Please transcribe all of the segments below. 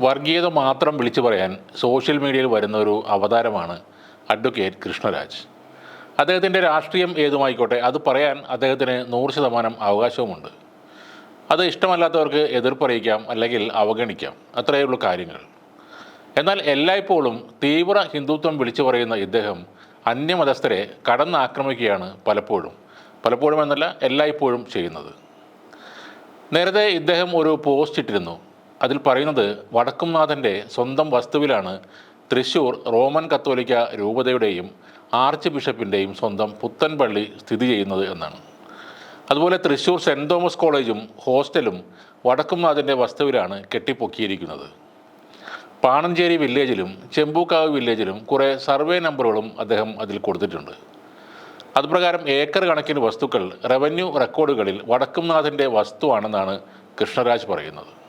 വർഗീയത മാത്രം വിളിച്ചു പറയാൻ സോഷ്യൽ മീഡിയയിൽ വരുന്ന ഒരു അവതാരമാണ് അഡ്വക്കേറ്റ് കൃഷ്ണരാജ്. അദ്ദേഹത്തിന്റെ രാഷ്ട്രീയം ഏതുമായിക്കോട്ടെ അത് പറയാൻ അദ്ദേഹത്തിന് നൂറ് ശതമാനം അവകാശവുമുണ്ട്. അത് ഇഷ്ടമല്ലാത്തവർക്ക് എതിർപ്പറിയിക്കാം അല്ലെങ്കിൽ അവഗണിക്കാം. അത്രയേ ഉള്ളൂ കാര്യങ്ങൾ. എന്നാൽ എല്ലായ്പ്പോഴും തീവ്ര ഹിന്ദുത്വം വിളിച്ചു പറയുന്ന ഇദ്ദേഹം അന്യമതസ്ഥരെ കടന്നാക്രമിക്കുകയാണ് പലപ്പോഴും. പലപ്പോഴും എന്നല്ല എല്ലായ്പ്പോഴും ചെയ്യുന്നത്. നേരത്തെ ഇദ്ദേഹം ഒരു പോസ്റ്റ് ഇട്ടിരുന്നു. അതിൽ പറയുന്നത് വടക്കുംനാഥന്റെ സ്വന്തം വസ്തുവിലാണ് തൃശൂർ റോമൻ കത്തോലിക്ക രൂപതയുടെയും ആർച്ച് ബിഷപ്പിന്റെയും സ്വന്തം പുത്തൻപള്ളി സ്ഥിതി ചെയ്യുന്നത് എന്നാണ്. അതുപോലെ തൃശൂർ സെന്റ് തോമസ് കോളേജും ഹോസ്റ്റലും വടക്കുംനാഥന്റെ വസ്തുവിലാണ് കെട്ടിപ്പൊക്കിയിരിക്കുന്നത്. പാണഞ്ചേരി വില്ലേജിലും ചെമ്പൂക്കാവ് വില്ലേജിലും കുറേ സർവേ നമ്പറുകളും അദ്ദേഹം അതിൽ കൊടുത്തിട്ടുണ്ട്. അതുപ്രകാരം ഏക്കർ കണക്കിന് വസ്തുക്കൾ റവന്യൂ റെക്കോർഡുകളിൽ വടക്കുംനാഥന്റെ വസ്തുവാണെന്നാണ് കൃഷ്ണരാജ് പറയുന്നത്.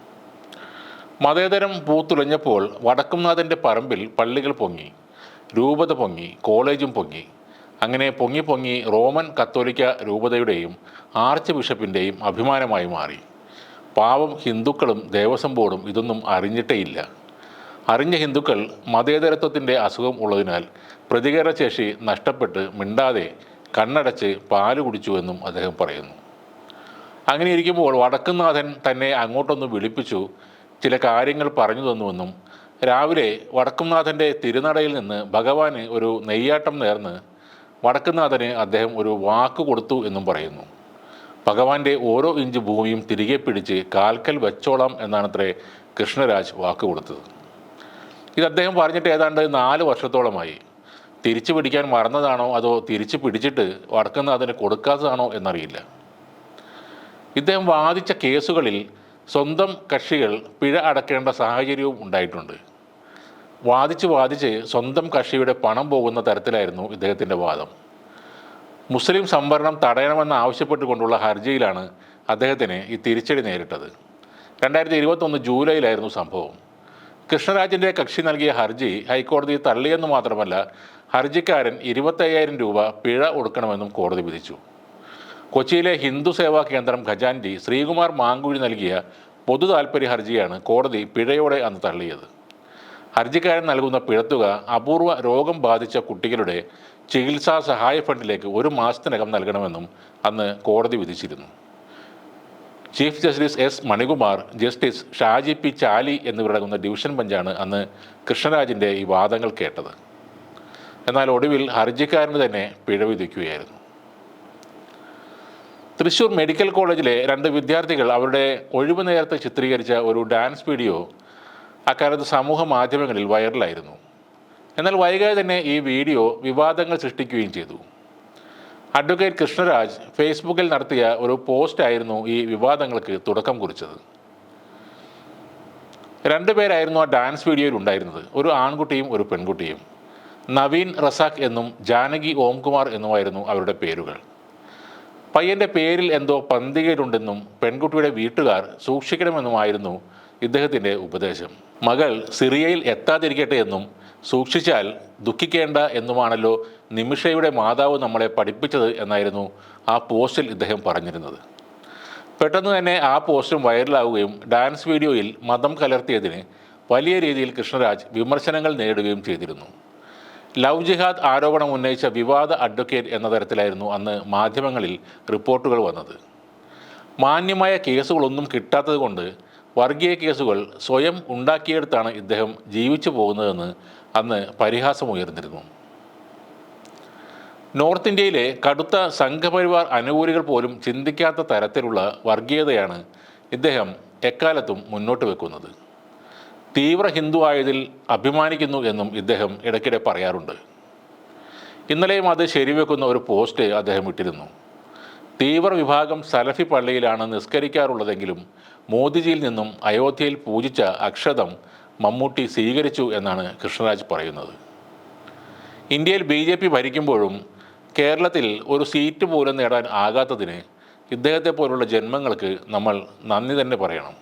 മതേതരം പൂത്തുലഞ്ഞപ്പോൾ വടക്കുംനാഥന്റെ പറമ്പിൽ പള്ളികൾ പൊങ്ങി രൂപത പൊങ്ങി കോളേജും പൊങ്ങി. അങ്ങനെ പൊങ്ങി പൊങ്ങി റോമൻ കത്തോലിക്ക രൂപതയുടെയും ആർച്ച് ബിഷപ്പിന്റെയും അഭിമാനമായി മാറി. പാവം ഹിന്ദുക്കളും ദേവസ്വം ബോർഡും ഇതൊന്നും അറിഞ്ഞിട്ടേയില്ല. അറിഞ്ഞ ഹിന്ദുക്കൾ മതേതരത്വത്തിന്റെ അസുഖം ഉള്ളതിനാൽ പ്രതികരണശേഷി നഷ്ടപ്പെട്ട് മിണ്ടാതെ കണ്ണടച്ച് പാൽ കുടിച്ചുവെന്നും അദ്ദേഹം പറയുന്നു. അങ്ങനെ ഇരിക്കുമ്പോൾ വടക്കുംനാഥൻ തന്നെ അങ്ങോട്ടൊന്ന് വിളിപ്പിച്ചു ചില കാര്യങ്ങൾ പറഞ്ഞു തന്നുവെന്നും രാവിലെ വടക്കുംനാഥന്റെ തിരുനടയിൽ നിന്ന് ഭഗവാന് ഒരു നെയ്യാട്ടം നേർന്ന് വടക്കുംനാഥന് അദ്ദേഹം ഒരു വാക്ക് കൊടുത്തു എന്നും പറയുന്നു. ഭഗവാന്റെ ഓരോ ഇഞ്ച് ഭൂമിയും തിരികെ പിടിച്ച് കാൽക്കൽ വെച്ചോളാം എന്നാണത്രേ കൃഷ്ണരാജ് വാക്ക് കൊടുത്തത്. ഇത് അദ്ദേഹം പറഞ്ഞിട്ട് ഏതാണ്ട് നാല് വർഷത്തോളമായി. തിരിച്ചു പിടിക്കാൻ മറന്നതാണോ അതോ തിരിച്ചു പിടിച്ചിട്ട് വടക്കുന്നാഥന് കൊടുക്കാത്തതാണോ എന്നറിയില്ല. ഇദ്ദേഹം വാദിച്ച കേസുകളിൽ സ്വന്തം കക്ഷികൾ പിഴ അടക്കേണ്ട സാഹചര്യവും ഉണ്ടായിട്ടുണ്ട്. വാദിച്ച് വാദിച്ച് സ്വന്തം കക്ഷിയുടെ പണം പോകുന്ന തരത്തിലായിരുന്നു ഇദ്ദേഹത്തിന്റെ വാദം. മുസ്ലിം സംവരണം തടയണമെന്ന് ആവശ്യപ്പെട്ടുകൊണ്ടുള്ള ഹർജിയിലാണ് അദ്ദേഹത്തിന് ഈ തിരിച്ചടി നേരിട്ടത്. രണ്ടായിരത്തി ഇരുപത്തൊന്ന് ജൂലൈയിലായിരുന്നു സംഭവം. കൃഷ്ണരാജിന്റെ കക്ഷി നൽകിയ ഹർജി ഹൈക്കോടതി തള്ളിയെന്ന് മാത്രമല്ല ഹർജിക്കാരൻ ഇരുപത്തയ്യായിരം രൂപ പിഴ ഒടുക്കണമെന്നും കോടതി വിധിച്ചു. കൊച്ചിയിലെ ഹിന്ദു സേവാ കേന്ദ്രം ഖജാൻജി ശ്രീകുമാർ മാങ്കുഴി നൽകിയ പൊതു താൽപ്പര്യ ഹർജിയാണ് കോടതി പിഴയോടെ അന്ന് തള്ളിയത്. ഹർജിക്കാരൻ നൽകുന്ന പിഴത്തുക അപൂർവ രോഗം ബാധിച്ച കുട്ടികളുടെ ചികിത്സാ സഹായ ഫണ്ടിലേക്ക് ഒരു മാസത്തിനകം നൽകണമെന്നും അന്ന് കോടതി വിധിച്ചിരുന്നു. Chief justice S Manikumar justice Shaji P Chali എന്നിവരടങ്ങുന്ന ഡിവിഷൻ ബെഞ്ചാണ് അന്ന് കൃഷ്ണരാജിന്റെ ഈ വാദങ്ങൾ കേട്ടത്. എന്നാൽ ഒടുവിൽ ഹർജിക്കാരന് തന്നെ പിഴ വിധിക്കുകയായിരുന്നു. തൃശൂർ മെഡിക്കൽ കോളേജിലെ രണ്ട് വിദ്യാർത്ഥികൾ അവരുടെ ഒഴിവു നേരത്തെ ചിത്രീകരിച്ച ഒരു ഡാൻസ് വീഡിയോ അക്കാലത്ത് സമൂഹ മാധ്യമങ്ങളിൽ വൈറലായിരുന്നു. എന്നാൽ വൈകാതെ തന്നെ ഈ വീഡിയോ വിവാദങ്ങൾ സൃഷ്ടിക്കുകയും ചെയ്തു. അഡ്വക്കേറ്റ് കൃഷ്ണരാജ് ഫേസ്ബുക്കിൽ നടത്തിയ ഒരു പോസ്റ്റായിരുന്നു ഈ വിവാദങ്ങൾക്ക് തുടക്കം കുറിച്ചത്. രണ്ടുപേരായിരുന്നു ആ ഡാൻസ് വീഡിയോയിൽ ഉണ്ടായിരുന്നത്. ഒരു ആൺകുട്ടിയും ഒരു പെൺകുട്ടിയും. നവീൻ റസാഖ് എന്നും ജാനകി ഓംകുമാർ എന്നുമായിരുന്നു അവരുടെ പേരുകൾ. പയ്യന്റെ പേരിൽ എന്തോ പന്തികയിലുണ്ടെന്നും പെൺകുട്ടിയുടെ വീട്ടുകാർ സൂക്ഷിക്കണമെന്നുമായിരുന്നു ഇദ്ദേഹത്തിന്റെ ഉപദേശം. മകൾ സിറിയയിൽ എത്താതിരിക്കട്ടെ എന്നും സൂക്ഷിച്ചാൽ ദുഃഖിക്കേണ്ട എന്നുമാണല്ലോ നിമിഷയുടെ മാതാവ് നമ്മളെ പഠിപ്പിച്ചത് എന്നായിരുന്നു ആ പോസ്റ്റിൽ ഇദ്ദേഹം പറഞ്ഞിരുന്നത്. പെട്ടെന്ന് തന്നെ ആ പോസ്റ്റും വൈറലാവുകയും ഡാൻസ് വീഡിയോയിൽ മതം കലർത്തിയതിന് വലിയ രീതിയിൽ കൃഷ്ണരാജ് വിമർശനങ്ങൾ നേടുകയും ചെയ്തിരുന്നു. ലവ് ജിഹാദ് ആരോപണം ഉന്നയിച്ച വിവാദ അഡ്വക്കേറ്റ് എന്ന തരത്തിലായിരുന്നു അന്ന് മാധ്യമങ്ങളിൽ റിപ്പോർട്ടുകൾ വന്നത്. മാന്യമായ കേസുകളൊന്നും കിട്ടാത്തത് കൊണ്ട് വർഗീയ കേസുകൾ സ്വയം ഉണ്ടാക്കിയെടുത്താണ് ഇദ്ദേഹം ജീവിച്ചു പോകുന്നതെന്ന് അന്ന് പരിഹാസമുയർന്നിരുന്നു നോർത്ത് ഇന്ത്യയിലെ കടുത്ത സംഘപരിവാർ അനുകൂലികൾ പോലും ചിന്തിക്കാത്ത തരത്തിലുള്ള വർഗീയതയാണ് ഇദ്ദേഹം എക്കാലത്തും മുന്നോട്ട് വെക്കുന്നത്. തീവ്ര ഹിന്ദു ആയതിൽ അഭിമാനിക്കുന്നു എന്നും ഇദ്ദേഹം ഇടയ്ക്കിടെ പറയാറുണ്ട്. ഇന്നലെയും അത് ശരിവെക്കുന്ന ഒരു പോസ്റ്റ് അദ്ദേഹം ഇട്ടിരുന്നു. തീവ്ര വിഭാഗം സലഫി പള്ളിയിലാണ് നിസ്കരിക്കാറുള്ളതെങ്കിലും മോദിജിയിൽ നിന്നും അയോധ്യയിൽ പൂജിച്ച അക്ഷതം മമ്മൂട്ടി സ്വീകരിച്ചു എന്നാണ് കൃഷ്ണരാജ് പറയുന്നത്. ഇന്ത്യയിൽ ബി ജെ പി ഭരിക്കുമ്പോഴും കേരളത്തിൽ ഒരു സീറ്റ് പോലും നേടാൻ ആകാത്തതിന് ഇദ്ദേഹത്തെ പോലുള്ള ജന്മങ്ങൾക്ക് നമ്മൾ നന്ദി തന്നെ പറയണം.